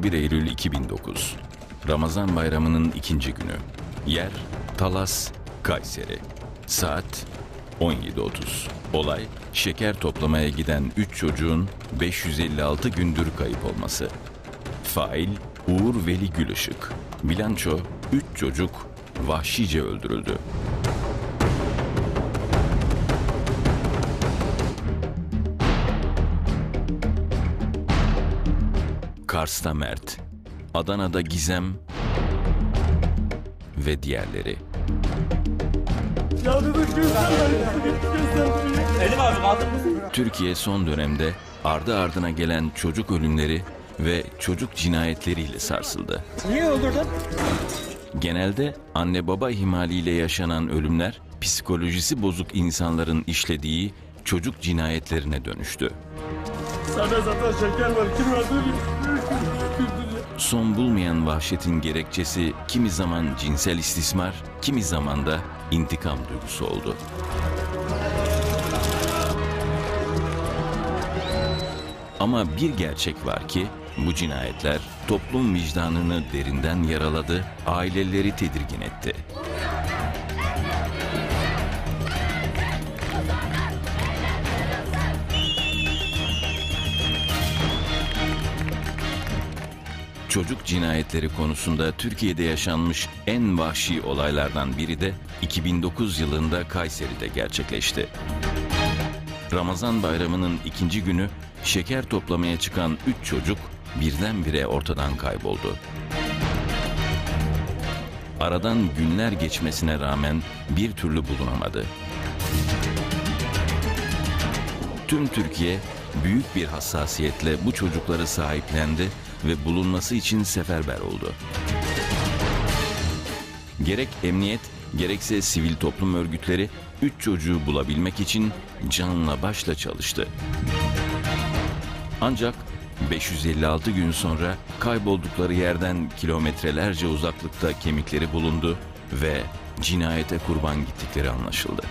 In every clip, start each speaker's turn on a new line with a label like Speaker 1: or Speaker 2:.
Speaker 1: Tarih 21 Eylül 2009. Ramazan bayramının ikinci günü. Yer Talas, Kayseri. Saat 17.30. Olay şeker toplamaya giden 3 çocuğun 556 gündür kayıp olması. Fail Uğur Veli Gülışık. Bilanço 3 çocuk vahşice öldürüldü. Kars'ta Mert, Adana'da Gizem ve diğerleri. Türkiye son dönemde ardı ardına gelen çocuk ölümleri ve çocuk cinayetleriyle sarsıldı.
Speaker 2: Niye öldürdün?
Speaker 1: Genelde anne baba ihmaliyle yaşanan ölümler psikolojisi bozuk insanların işlediği çocuk cinayetlerine dönüştü.
Speaker 2: Sana zaten şeker var. Kim öldürdü?
Speaker 1: Son bulmayan vahşetin gerekçesi kimi zaman cinsel istismar, kimi zaman da intikam duygusu oldu. Ama bir gerçek var ki bu cinayetler toplum vicdanını derinden yaraladı, aileleri tedirgin etti. Çocuk cinayetleri konusunda Türkiye'de yaşanmış en vahşi olaylardan biri de 2009 yılında Kayseri'de gerçekleşti. Ramazan bayramının ikinci günü şeker toplamaya çıkan üç çocuk birdenbire ortadan kayboldu. Aradan günler geçmesine rağmen bir türlü bulunamadı. Tüm Türkiye büyük bir hassasiyetle bu çocukları sahiplendi ve bulunması için seferber oldu. Gerek emniyet, gerekse sivil toplum örgütleri üç çocuğu bulabilmek için canla başla çalıştı. Ancak 556 gün sonra kayboldukları yerden kilometrelerce uzaklıkta kemikleri bulundu ve cinayete kurban gittikleri anlaşıldı.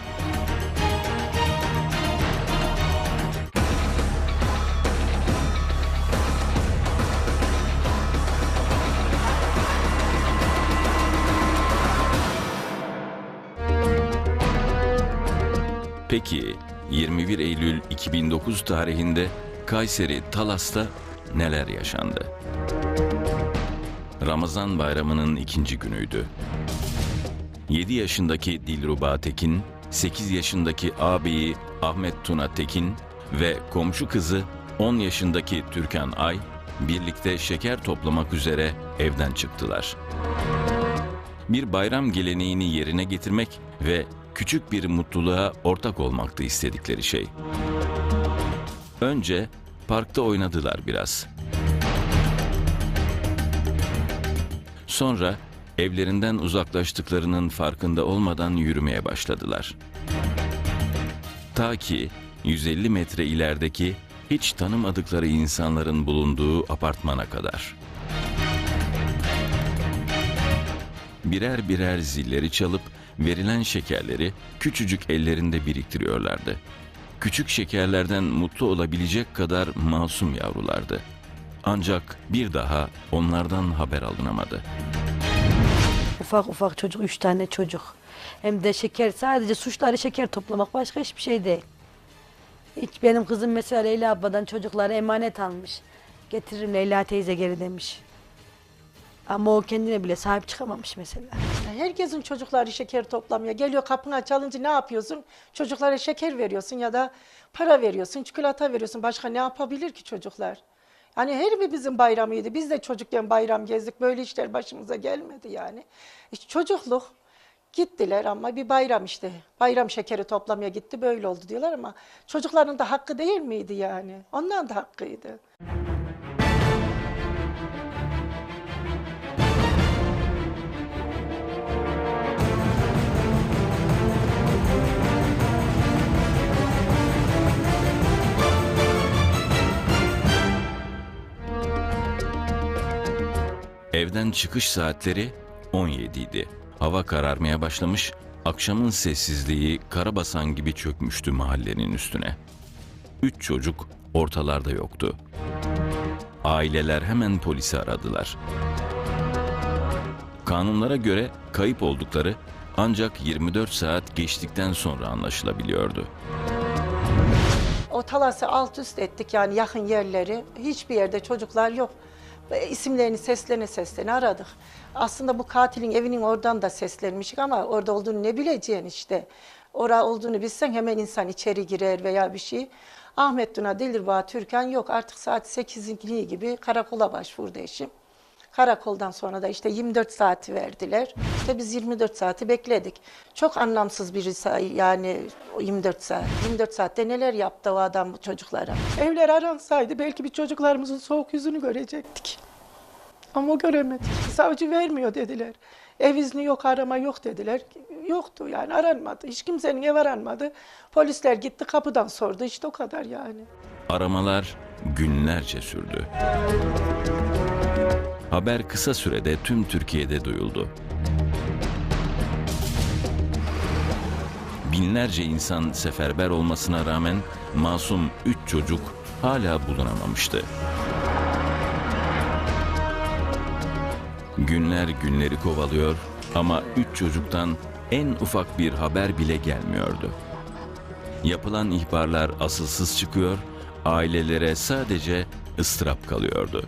Speaker 1: Peki 21 Eylül 2009 tarihinde Kayseri Talas'ta neler yaşandı? Ramazan bayramının ikinci günüydü. 7 yaşındaki Dilruba Tekin, 8 yaşındaki ağabeyi Ahmet Tuna Tekin ve komşu kızı 10 yaşındaki Türkan Ay birlikte şeker toplamak üzere evden çıktılar. Bir bayram geleneğini yerine getirmek ve küçük bir mutluluğa ortak olmaktı istedikleri şey. Önce parkta oynadılar biraz. Sonra evlerinden uzaklaştıklarının farkında olmadan yürümeye başladılar. Ta ki 150 metre ilerideki hiç tanımadıkları insanların bulunduğu apartmana kadar. Birer birer zilleri çalıp verilen şekerleri küçücük ellerinde biriktiriyorlardı. Küçük şekerlerden mutlu olabilecek kadar masum yavrulardı. Ancak bir daha onlardan haber alınamadı.
Speaker 3: Ufak ufak çocuk, üç tane çocuk. Hem de şeker, sadece suçları şeker toplamak başka hiçbir şey değil. Hiç benim kızım mesela Leyla abladan çocukları emanet almış. Getiririm Leyla teyze geri demiş. Ama o kendine bile sahip çıkamamış mesela.
Speaker 4: Herkesin çocukları şeker toplamaya geliyor kapına çalınca ne yapıyorsun? Çocuklara şeker veriyorsun ya da para veriyorsun, çikolata veriyorsun. Başka ne yapabilir ki çocuklar? Yani her birimizin bayramıydı. Biz de çocukken bayram gezdik. Böyle işler başımıza gelmedi yani. İşte çocukluk gittiler ama bir bayram işte. Bayram şekeri toplamaya gitti böyle oldu diyorlar ama çocukların da hakkı değil miydi yani? Onların da hakkıydı.
Speaker 1: Evden çıkış saatleri 17 idi. Hava kararmaya başlamış, akşamın sessizliği karabasan gibi çökmüştü mahallenin üstüne. Üç çocuk ortalarda yoktu. aileler hemen polisi aradılar. Kanunlara göre kayıp oldukları ancak 24 saat geçtikten sonra anlaşılabiliyordu.
Speaker 4: O talası alt üst ettik yani yakın yerleri. Hiçbir yerde çocuklar yok. Ve isimlerini seslene seslene aradık. Aslında bu katilin evinin oradan da seslenmişik ama orada olduğunu ne bileceğin işte. Ora olduğunu bilsen hemen insan içeri girer veya bir şey. Ahmet Duna Delirbağ Türkan yok artık saat 8'in gibi karakola başvurdu eşim. Karakoldan sonra da işte 24 saati verdiler. İşte biz 24 saati bekledik. Çok anlamsız bir yani o 24 saat. 24 saatte neler yaptı o adam bu çocuklara. Evler aransaydı belki bir çocuklarımızın soğuk yüzünü görecektik. Ama göremedik. Savcı vermiyor dediler. Ev izni yok, arama yok dediler. Yoktu yani aranmadı. Hiç kimsenin ev aranmadı. Polisler gitti kapıdan sordu. İşte o kadar yani.
Speaker 1: Aramalar günlerce sürdü. Haber kısa sürede tüm Türkiye'de duyuldu. Binlerce insan seferber olmasına rağmen masum üç çocuk hala bulunamamıştı. Günler günleri kovalıyor ama üç çocuktan en ufak bir haber bile gelmiyordu. Yapılan ihbarlar asılsız çıkıyor, ailelere sadece ıstırap kalıyordu.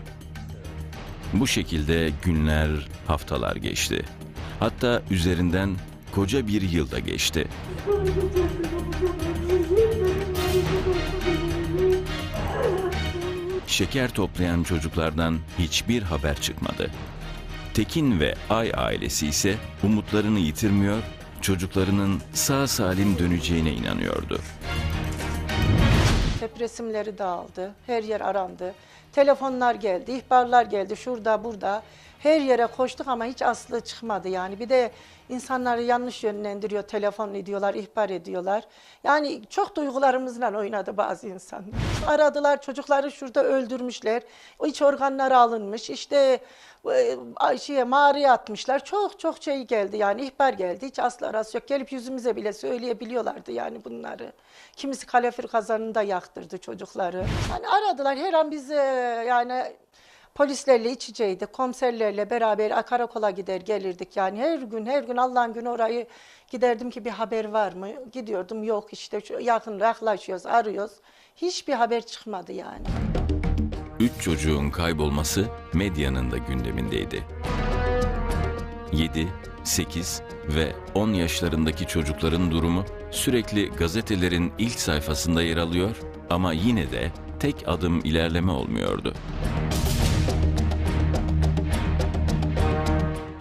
Speaker 1: Bu şekilde günler, haftalar geçti. Hatta üzerinden koca bir yıl da geçti. Şeker toplayan çocuklardan hiçbir haber çıkmadı. Tekin ve Ay ailesi ise umutlarını yitirmiyor, çocuklarının sağ salim döneceğine inanıyordu.
Speaker 4: Hep resimleri dağıldı. Her yer arandı. Telefonlar geldi, ihbarlar geldi şurada burada. Her yere koştuk ama hiç aslı çıkmadı yani. Bir de insanları yanlış yönlendiriyor, telefon ediyorlar, ihbar ediyorlar. Yani çok duygularımızla oynadı bazı insanlar. Aradılar çocukları şurada öldürmüşler. İç organları alınmış. İşte e, şeye, mağaraya atmışlar. Çok çok şey geldi yani ihbar geldi. Hiç aslı arası yok. Gelip yüzümüze bile söyleyebiliyorlardı yani bunları. Kimisi kalefir kazanında yaktırdı çocukları. Yani aradılar her an bize yani polislerle iç içeydi. Komiserlerle beraber karakola gider gelirdik yani her gün her gün Allah'ın günü orayı giderdim ki bir haber var mı? Gidiyordum yok işte yakın yaklaşıyoruz arıyoruz. Hiçbir haber çıkmadı yani.
Speaker 1: Üç çocuğun kaybolması medyanın da gündemindeydi. 7, 8 ve 10 yaşlarındaki çocukların durumu sürekli gazetelerin ilk sayfasında yer alıyor ama yine de tek adım ilerleme olmuyordu.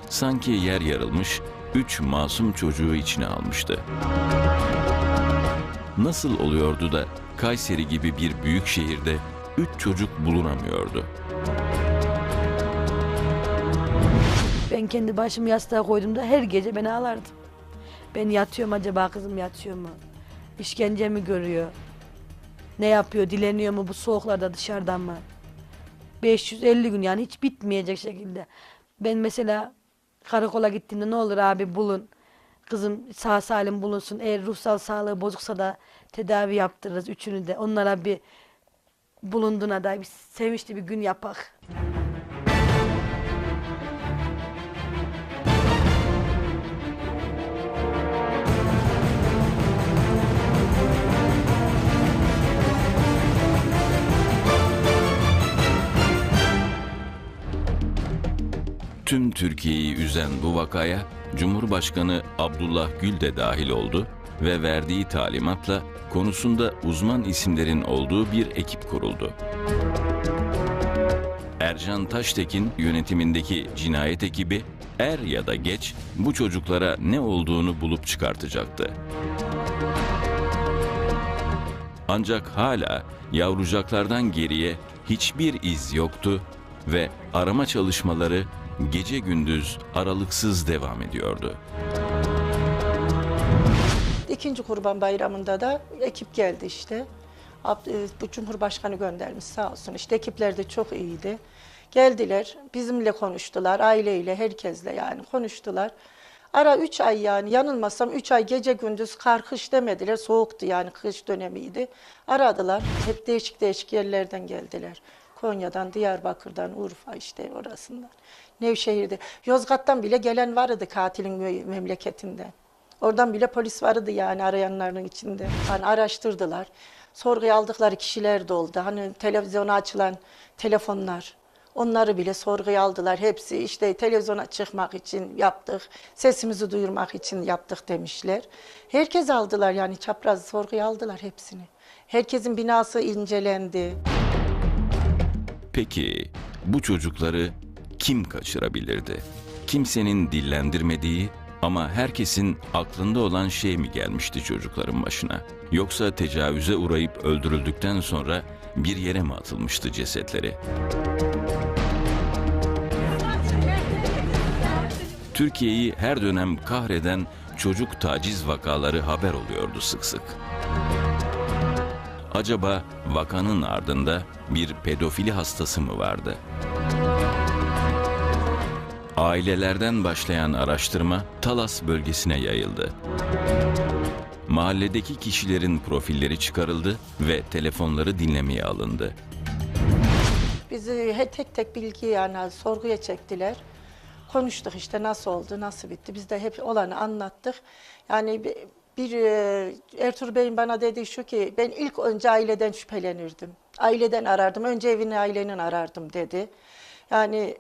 Speaker 1: Sanki yer yarılmış, üç masum çocuğu içine almıştı. Nasıl oluyordu da Kayseri gibi bir büyük şehirde üç çocuk bulunamıyordu?
Speaker 3: Ben kendi başımı yastığa koyduğumda her gece ben ağlardım. Ben yatıyorum acaba kızım yatıyor mu? İşkence mi görüyor? Ne yapıyor? Dileniyor mu bu soğuklarda dışarıdan mı? 550 gün yani hiç bitmeyecek şekilde. Ben mesela karakola gittiğimde ne olur abi bulun. Kızım sağ salim bulunsun. Eğer ruhsal sağlığı bozuksa da tedavi yaptırırız üçünü de. Onlara bir bulunduğuna da bir sevinçli bir gün yapak.
Speaker 1: Tüm Türkiye'yi üzen bu vakaya Cumhurbaşkanı Abdullah Gül de dahil oldu ve verdiği talimatla konusunda uzman isimlerin olduğu bir ekip kuruldu. Ercan Taştekin yönetimindeki cinayet ekibi er ya da geç bu çocuklara ne olduğunu bulup çıkartacaktı. Ancak hala yavrucaklardan geriye hiçbir iz yoktu ve arama çalışmaları gece gündüz aralıksız devam ediyordu.
Speaker 4: İkinci Kurban Bayramı'nda da ekip geldi işte. E, Bu Cumhurbaşkanı göndermiş sağ olsun. İşte ekipler de çok iyiydi. Geldiler, bizimle konuştular, aileyle, herkesle yani konuştular. Ara üç ay yani yanılmasam üç ay gece gündüz kar kış demediler. Soğuktu yani kış dönemiydi. Aradılar. Hep değişik değişik yerlerden geldiler. Konya'dan, Diyarbakır'dan, Urfa işte orasından. Nevşehir'de. Yozgat'tan bile gelen vardı katilin me- memleketinden. Oradan bile polis vardı yani arayanların içinde. Hani araştırdılar. Sorguya aldıkları kişiler de oldu. Hani televizyona açılan telefonlar. Onları bile sorguya aldılar. Hepsi işte televizyona çıkmak için yaptık. Sesimizi duyurmak için yaptık demişler. Herkes aldılar yani çapraz sorguya aldılar hepsini. Herkesin binası incelendi.
Speaker 1: Peki bu çocukları kim kaçırabilirdi? Kimsenin dillendirmediği ama herkesin aklında olan şey mi gelmişti çocukların başına? Yoksa tecavüze uğrayıp öldürüldükten sonra bir yere mi atılmıştı cesetleri? Türkiye'yi her dönem kahreden çocuk taciz vakaları haber oluyordu sık sık. Acaba vakanın ardında bir pedofili hastası mı vardı? Ailelerden başlayan araştırma Talas bölgesine yayıldı. Mahalledeki kişilerin profilleri çıkarıldı ve telefonları dinlemeye alındı.
Speaker 4: Bizi tek tek bilgi yani sorguya çektiler. Konuştuk işte nasıl oldu, nasıl bitti. Biz de hep olanı anlattık. Yani bir, bir e, Ertuğrul Bey'in bana dediği şu ki ben ilk önce aileden şüphelenirdim. Aileden arardım. Önce evini ailenin arardım dedi. Yani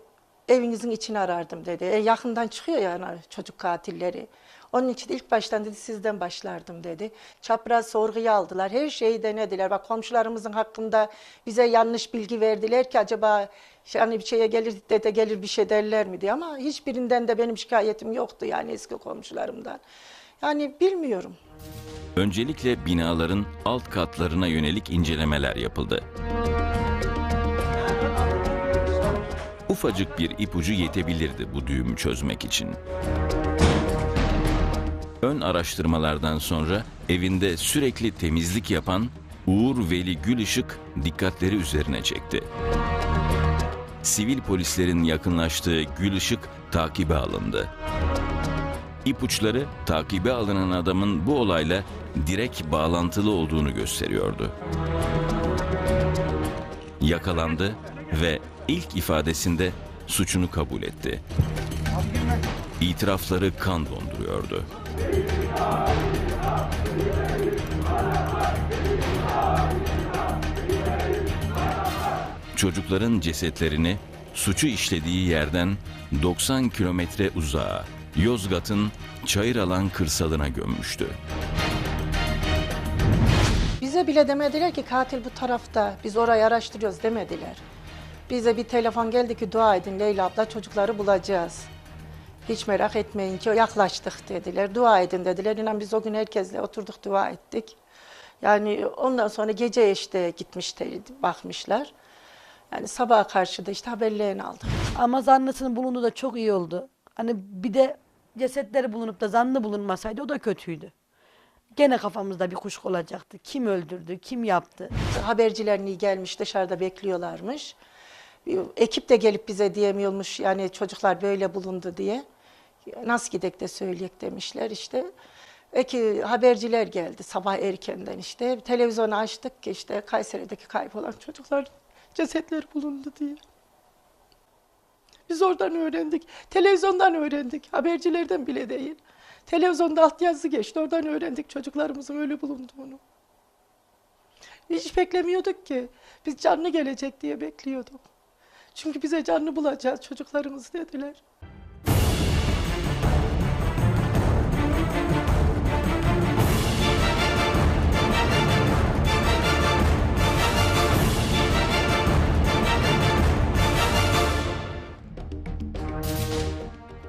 Speaker 4: evinizin içini arardım dedi. E, yakından çıkıyor yani çocuk katilleri. Onun için ilk baştan dedi sizden başlardım dedi. Çapraz sorguya aldılar. Her şeyi denediler. Bak komşularımızın hakkında bize yanlış bilgi verdiler ki acaba yani bir şeye gelir dede gelir bir şey derler mi diye ama hiçbirinden de benim şikayetim yoktu yani eski komşularımdan. Yani bilmiyorum.
Speaker 1: Öncelikle binaların alt katlarına yönelik incelemeler yapıldı. Ufacık bir ipucu yetebilirdi bu düğümü çözmek için. Ön araştırmalardan sonra evinde sürekli temizlik yapan Uğur Veli Gülışık dikkatleri üzerine çekti. Sivil polislerin yakınlaştığı Gülışık takibe alındı. İpuçları takibe alınan adamın bu olayla direkt bağlantılı olduğunu gösteriyordu. Yakalandı ve ilk ifadesinde suçunu kabul etti. İtirafları kan donduruyordu. Çocukların cesetlerini suçu işlediği yerden 90 kilometre uzağa Yozgat'ın Çayıralan kırsalına gömmüştü.
Speaker 4: Bize bile demediler ki katil bu tarafta. Biz orayı araştırıyoruz demediler. Bize bir telefon geldi ki dua edin Leyla abla çocukları bulacağız. Hiç merak etmeyin ki yaklaştık dediler. Dua edin dediler. İnan biz o gün herkesle oturduk dua ettik. Yani ondan sonra gece işte gitmişler bakmışlar. Yani sabaha karşı da işte haberlerini aldık.
Speaker 3: Ama zanlısının bulunduğu da çok iyi oldu. Hani bir de cesetleri bulunup da zanlı bulunmasaydı o da kötüydü. Gene kafamızda bir kuşku olacaktı. Kim öldürdü, kim yaptı?
Speaker 4: Haberciler niye gelmiş dışarıda bekliyorlarmış. Ekip de gelip bize diyemiyormuş yani çocuklar böyle bulundu diye. Nasıl gidek de söyleyek demişler işte. Eki haberciler geldi sabah erkenden işte. Televizyonu açtık ki işte Kayseri'deki kaybolan çocuklar cesetleri bulundu diye. Biz oradan öğrendik. Televizyondan öğrendik. Habercilerden bile değil. Televizyonda altyazı geçti. Oradan öğrendik çocuklarımızın öyle bulunduğunu. Hiç beklemiyorduk ki. Biz canlı gelecek diye bekliyorduk. Çünkü bize canlı bulacağız çocuklarımız dediler.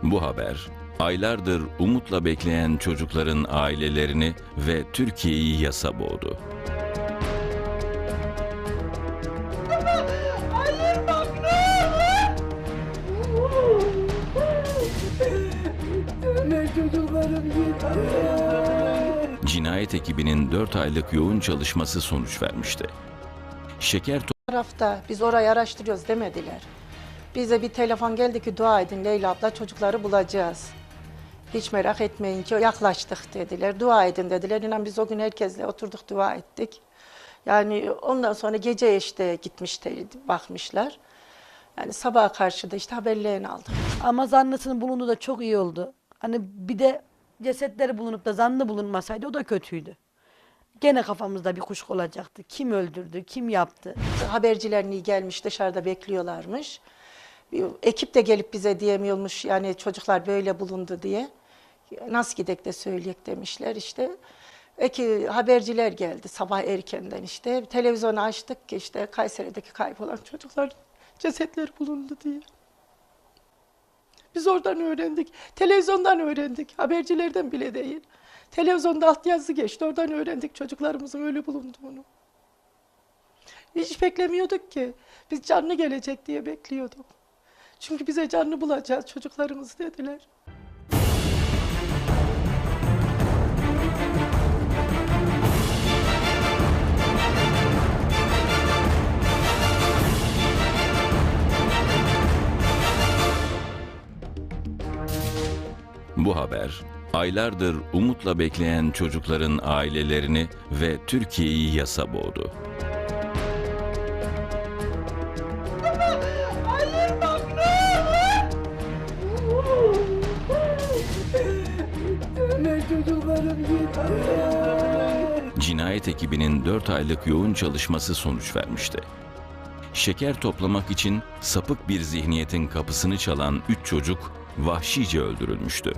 Speaker 1: Bu haber aylardır umutla bekleyen çocukların ailelerini ve Türkiye'yi yasa boğdu. Cinayet ekibinin 4 aylık yoğun çalışması sonuç vermişti. Şeker
Speaker 4: tarafta biz orayı araştırıyoruz demediler. Bize bir telefon geldi ki dua edin Leyla abla çocukları bulacağız. Hiç merak etmeyin ki yaklaştık dediler. Dua edin dediler. İnan biz o gün herkesle oturduk dua ettik. Yani ondan sonra gece işte gitmişler, bakmışlar. Yani sabaha karşı da işte haberlerini aldık.
Speaker 3: Ama zanlısının bulunduğu da çok iyi oldu. Hani bir de cesetleri bulunup da zanlı bulunmasaydı o da kötüydü. Gene kafamızda bir kuşku olacaktı. Kim öldürdü, kim yaptı?
Speaker 4: Haberciler niye gelmiş dışarıda bekliyorlarmış. Bir ekip de gelip bize diyemiyormuş yani çocuklar böyle bulundu diye. Nasıl gidek de söyleyek demişler işte. Eki haberciler geldi sabah erkenden işte. Televizyonu açtık ki işte Kayseri'deki kaybolan çocuklar cesetleri bulundu diye. Biz oradan öğrendik. Televizyondan öğrendik. Habercilerden bile değil. Televizyonda altyazı geçti. Oradan öğrendik çocuklarımızın ölü bulunduğunu. Hiç beklemiyorduk ki. Biz canlı gelecek diye bekliyorduk. Çünkü bize canlı bulacağız çocuklarımız dediler.
Speaker 1: Bu haber aylardır umutla bekleyen çocukların ailelerini ve Türkiye'yi yasa boğdu. Cinayet ekibinin 4 aylık yoğun çalışması sonuç vermişti. Şeker toplamak için sapık bir zihniyetin kapısını çalan 3 çocuk vahşice öldürülmüştü.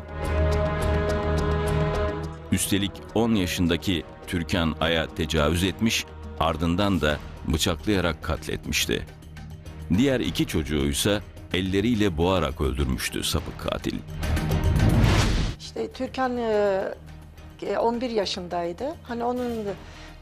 Speaker 1: Üstelik 10 yaşındaki Türkan Ay'a tecavüz etmiş, ardından da bıçaklayarak katletmişti. Diğer iki çocuğu ise elleriyle boğarak öldürmüştü sapık katil.
Speaker 4: İşte Türkan e, e, 11 yaşındaydı. Hani onun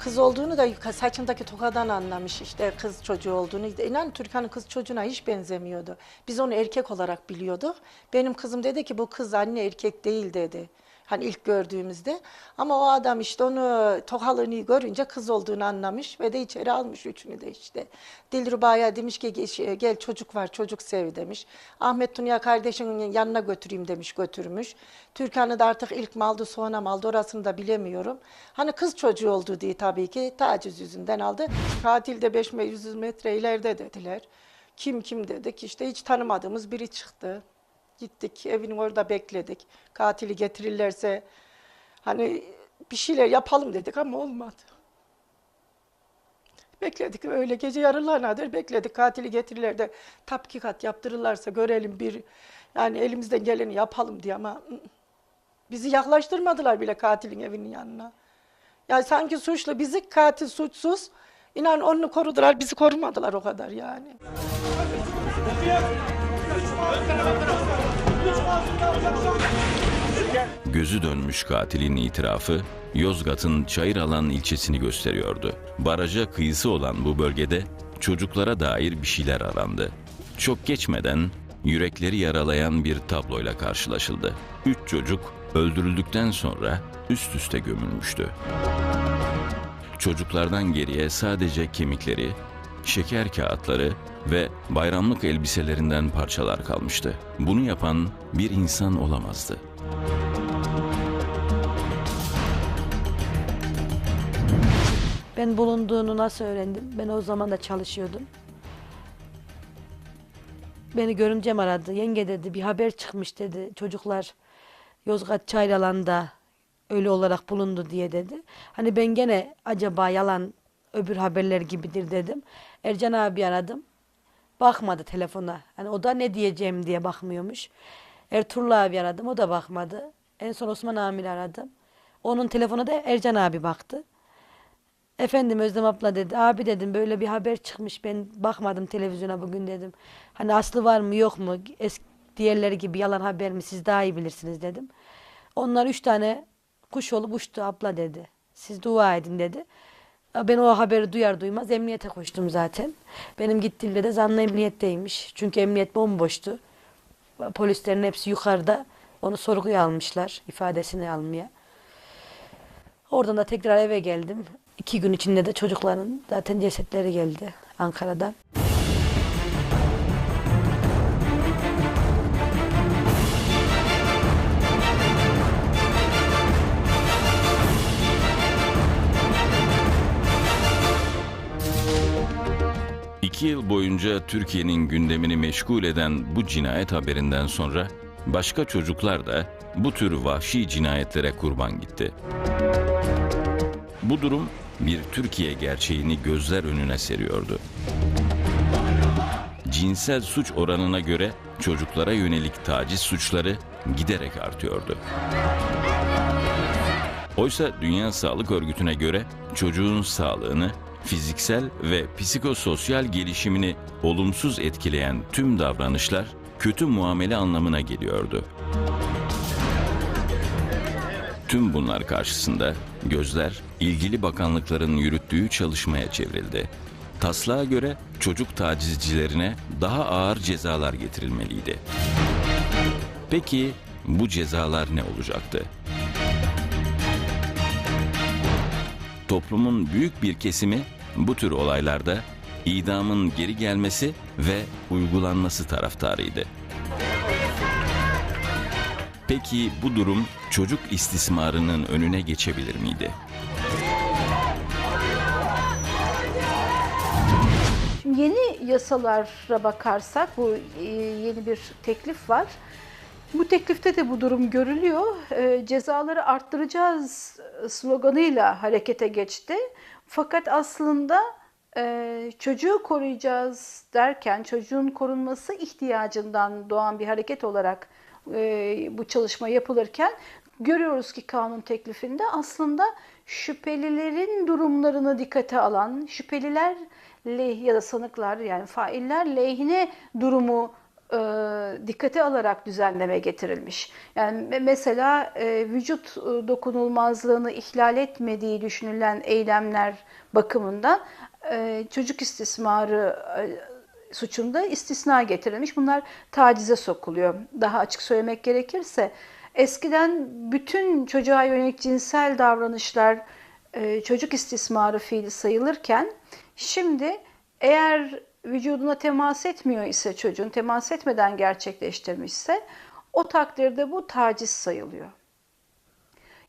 Speaker 4: kız olduğunu da saçındaki tokadan anlamış işte kız çocuğu olduğunu. İnan Türkan'ın kız çocuğuna hiç benzemiyordu. Biz onu erkek olarak biliyorduk. Benim kızım dedi ki bu kız anne erkek değil dedi. Hani ilk gördüğümüzde. Ama o adam işte onu tokalığını görünce kız olduğunu anlamış ve de içeri almış üçünü de işte. Dilruba'ya demiş ki "Geç- gel çocuk var çocuk sev demiş. Ahmet Tunya kardeşinin yanına götüreyim demiş götürmüş. Türkan'ı da artık ilk mi aldı sonra mı aldı orasını da bilemiyorum. Hani kız çocuğu olduğu diye tabii ki taciz yüzünden aldı. Katil de 500 metre ileride dediler. Kim kim dedik işte hiç tanımadığımız biri çıktı. Gittik evinin orada bekledik. Katili getirirlerse hani bir şeyler yapalım dedik ama olmadı. Bekledik öyle gece yarılarına bekledik. Katili getirirler de tapkikat yaptırırlarsa görelim bir yani elimizden geleni yapalım diye ama bizi yaklaştırmadılar bile katilin evinin yanına. Yani sanki suçlu bizi katil suçsuz. İnan onu korudular bizi korumadılar o kadar yani.
Speaker 1: Gözü dönmüş katilin itirafı Yozgat'ın Çayıralan ilçesini gösteriyordu. Baraja kıyısı olan bu bölgede çocuklara dair bir şeyler arandı. Çok geçmeden yürekleri yaralayan bir tabloyla karşılaşıldı. Üç çocuk öldürüldükten sonra üst üste gömülmüştü. Çocuklardan geriye sadece kemikleri, şeker kağıtları ve bayramlık elbiselerinden parçalar kalmıştı. Bunu yapan bir insan olamazdı.
Speaker 3: Ben bulunduğunu nasıl öğrendim? Ben o zaman da çalışıyordum. Beni görümcem aradı. Yenge dedi bir haber çıkmış dedi. Çocuklar Yozgat Çayralan'da ölü olarak bulundu diye dedi. Hani ben gene acaba yalan öbür haberler gibidir dedim. Ercan abi aradım. Bakmadı telefona. Hani o da ne diyeceğim diye bakmıyormuş. Ertuğrul abi aradım. O da bakmadı. En son Osman Amir aradım. Onun telefona da Ercan abi baktı. Efendim Özlem abla dedi. Abi dedim böyle bir haber çıkmış. Ben bakmadım televizyona bugün dedim. Hani aslı var mı yok mu? Eski diğerleri gibi yalan haber mi? Siz daha iyi bilirsiniz dedim. Onlar üç tane kuş olup uçtu abla dedi. Siz dua edin dedi. Ben o haberi duyar duymaz emniyete koştum zaten. Benim gittiğimde de zanlı emniyetteymiş. Çünkü emniyet bomboştu. Polislerin hepsi yukarıda. Onu sorguya almışlar ifadesini almaya. Oradan da tekrar eve geldim. İki gün içinde de çocukların zaten cesetleri geldi Ankara'dan.
Speaker 1: İki yıl boyunca Türkiye'nin gündemini meşgul eden bu cinayet haberinden sonra başka çocuklar da bu tür vahşi cinayetlere kurban gitti. Bu durum bir Türkiye gerçeğini gözler önüne seriyordu. Cinsel suç oranına göre çocuklara yönelik taciz suçları giderek artıyordu. Oysa Dünya Sağlık Örgütü'ne göre çocuğun sağlığını, fiziksel ve psikososyal gelişimini olumsuz etkileyen tüm davranışlar kötü muamele anlamına geliyordu. Tüm bunlar karşısında gözler ilgili bakanlıkların yürüttüğü çalışmaya çevrildi. Taslağa göre çocuk tacizcilerine daha ağır cezalar getirilmeliydi. Peki bu cezalar ne olacaktı? Toplumun büyük bir kesimi bu tür olaylarda idamın geri gelmesi ve uygulanması taraftarıydı. Peki bu durum çocuk istismarının önüne geçebilir miydi?
Speaker 5: Şimdi yeni yasalara bakarsak bu e, yeni bir teklif var. Bu teklifte de bu durum görülüyor. E, cezaları arttıracağız sloganıyla harekete geçti. Fakat aslında e, çocuğu koruyacağız derken çocuğun korunması ihtiyacından doğan bir hareket olarak e, bu çalışma yapılırken görüyoruz ki kanun teklifinde aslında şüphelilerin durumlarını dikkate alan, şüpheliler leh ya da sanıklar yani failler lehine durumu e, dikkate alarak düzenleme getirilmiş. Yani me- mesela e, vücut e, dokunulmazlığını ihlal etmediği düşünülen eylemler bakımından e, çocuk istismarı e, suçunda istisna getirilmiş. Bunlar tacize sokuluyor. Daha açık söylemek gerekirse eskiden bütün çocuğa yönelik cinsel davranışlar e, çocuk istismarı fiili sayılırken şimdi eğer vücuduna temas etmiyor ise çocuğun temas etmeden gerçekleştirmişse o takdirde bu taciz sayılıyor.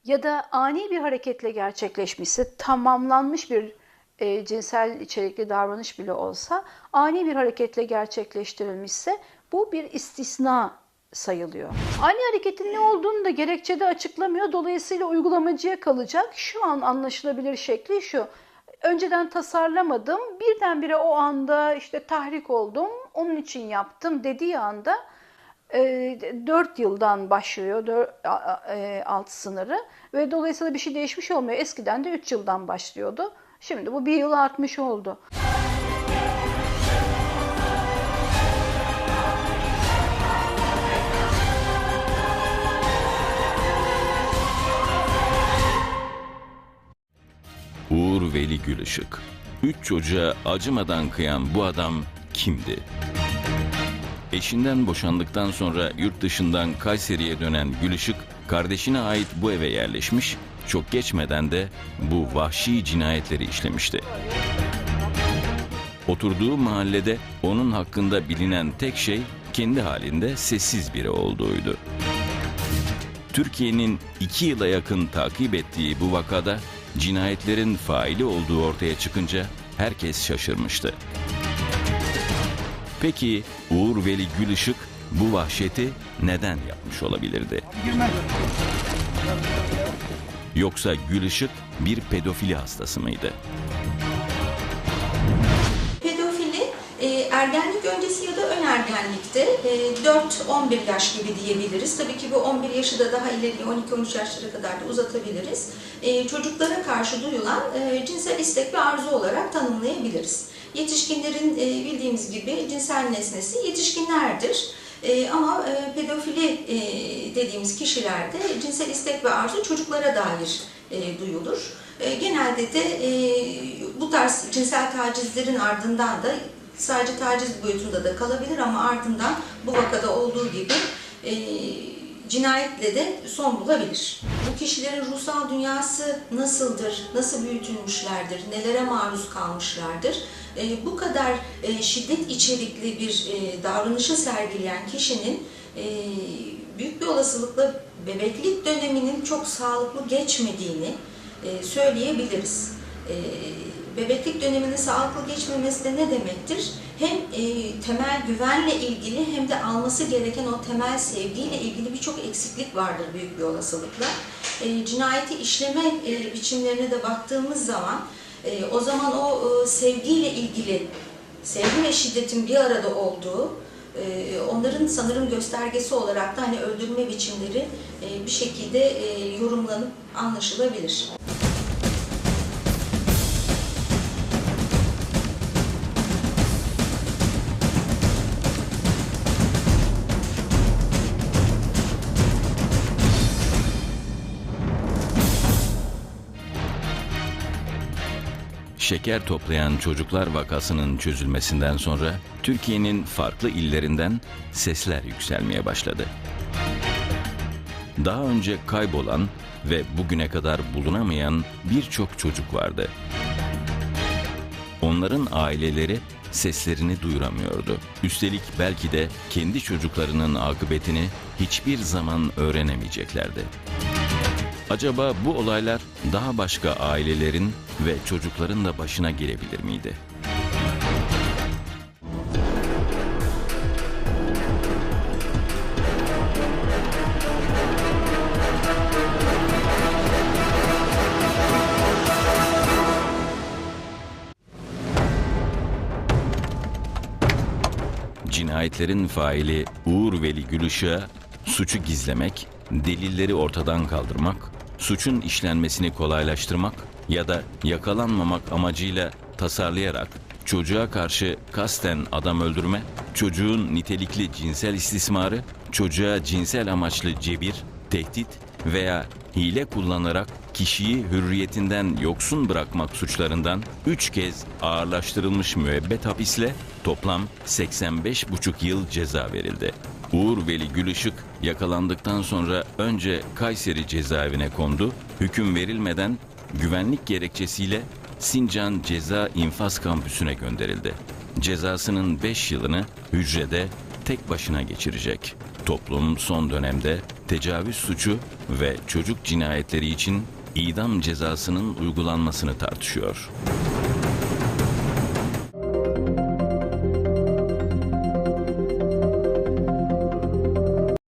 Speaker 5: Ya da ani bir hareketle gerçekleşmişse tamamlanmış bir e, cinsel içerikli davranış bile olsa ani bir hareketle gerçekleştirilmişse bu bir istisna sayılıyor. Ani hareketin ne olduğunu da gerekçede açıklamıyor. Dolayısıyla uygulamacıya kalacak. Şu an anlaşılabilir şekli şu. Önceden tasarlamadım. Birdenbire o anda işte tahrik oldum. Onun için yaptım dediği anda 4 yıldan başlıyor 4, alt sınırı ve dolayısıyla bir şey değişmiş olmuyor. Eskiden de 3 yıldan başlıyordu. Şimdi bu bir yıl artmış oldu.
Speaker 1: Uğur Veli Gülışık. Üç çocuğa acımadan kıyan bu adam kimdi? Eşinden boşandıktan sonra yurt dışından Kayseri'ye dönen Gülışık, kardeşine ait bu eve yerleşmiş, çok geçmeden de bu vahşi cinayetleri işlemişti. Oturduğu mahallede onun hakkında bilinen tek şey kendi halinde sessiz biri olduğuydu. Türkiye'nin iki yıla yakın takip ettiği bu vakada cinayetlerin faili olduğu ortaya çıkınca herkes şaşırmıştı. Peki Uğur Veli Gülışık bu vahşeti neden yapmış olabilirdi? Yoksa Gülışık bir pedofili hastası mıydı?
Speaker 6: Pedofili e, ergenlik öncesi ya da ön ergenlikte e, 4-11 yaş gibi diyebiliriz. Tabii ki bu 11 yaşı da daha ileri 12-13 yaşlara kadar da uzatabiliriz. E, çocuklara karşı duyulan e, cinsel istek ve arzu olarak tanımlayabiliriz. Yetişkinlerin e, bildiğimiz gibi cinsel nesnesi yetişkinlerdir. Ama pedofili dediğimiz kişilerde cinsel istek ve arzu çocuklara dair duyulur. Genelde de bu tarz cinsel tacizlerin ardından da sadece taciz boyutunda da kalabilir ama ardından bu vakada olduğu gibi e, cinayetle de son bulabilir. Bu kişilerin ruhsal dünyası nasıldır, nasıl büyütülmüşlerdir, nelere maruz kalmışlardır? E, bu kadar e, şiddet içerikli bir e, davranışı sergileyen kişinin e, büyük bir olasılıkla bebeklik döneminin çok sağlıklı geçmediğini e, söyleyebiliriz. E, bebeklik döneminin sağlıklı geçmemesi de ne demektir? Hem e, temel güvenle ilgili hem de alması gereken o temel sevgiyle ilgili birçok eksiklik vardır büyük bir olasılıkla. E, cinayeti işleme e, biçimlerine de baktığımız zaman e, o zaman o e, sevgiyle ilgili sevgi ve şiddetin bir arada olduğu e, onların sanırım göstergesi olarak da hani öldürme biçimleri e, bir şekilde e, yorumlanıp anlaşılabilir.
Speaker 1: Şeker toplayan çocuklar vakasının çözülmesinden sonra Türkiye'nin farklı illerinden sesler yükselmeye başladı. Daha önce kaybolan ve bugüne kadar bulunamayan birçok çocuk vardı. Onların aileleri seslerini duyuramıyordu. Üstelik belki de kendi çocuklarının akıbetini hiçbir zaman öğrenemeyeceklerdi. Acaba bu olaylar daha başka ailelerin ve çocukların da başına gelebilir miydi? Cinayetlerin faili Uğur Veli Gülüş'a suçu gizlemek, delilleri ortadan kaldırmak, suçun işlenmesini kolaylaştırmak ya da yakalanmamak amacıyla tasarlayarak çocuğa karşı kasten adam öldürme, çocuğun nitelikli cinsel istismarı, çocuğa cinsel amaçlı cebir, tehdit veya hile kullanarak kişiyi hürriyetinden yoksun bırakmak suçlarından 3 kez ağırlaştırılmış müebbet hapisle toplam 85,5 yıl ceza verildi. Uğur Veli Gülışık yakalandıktan sonra önce Kayseri cezaevine kondu, hüküm verilmeden güvenlik gerekçesiyle Sincan Ceza İnfaz Kampüsü'ne gönderildi. Cezasının 5 yılını hücrede tek başına geçirecek. Toplum son dönemde tecavüz suçu ve çocuk cinayetleri için idam cezasının uygulanmasını tartışıyor.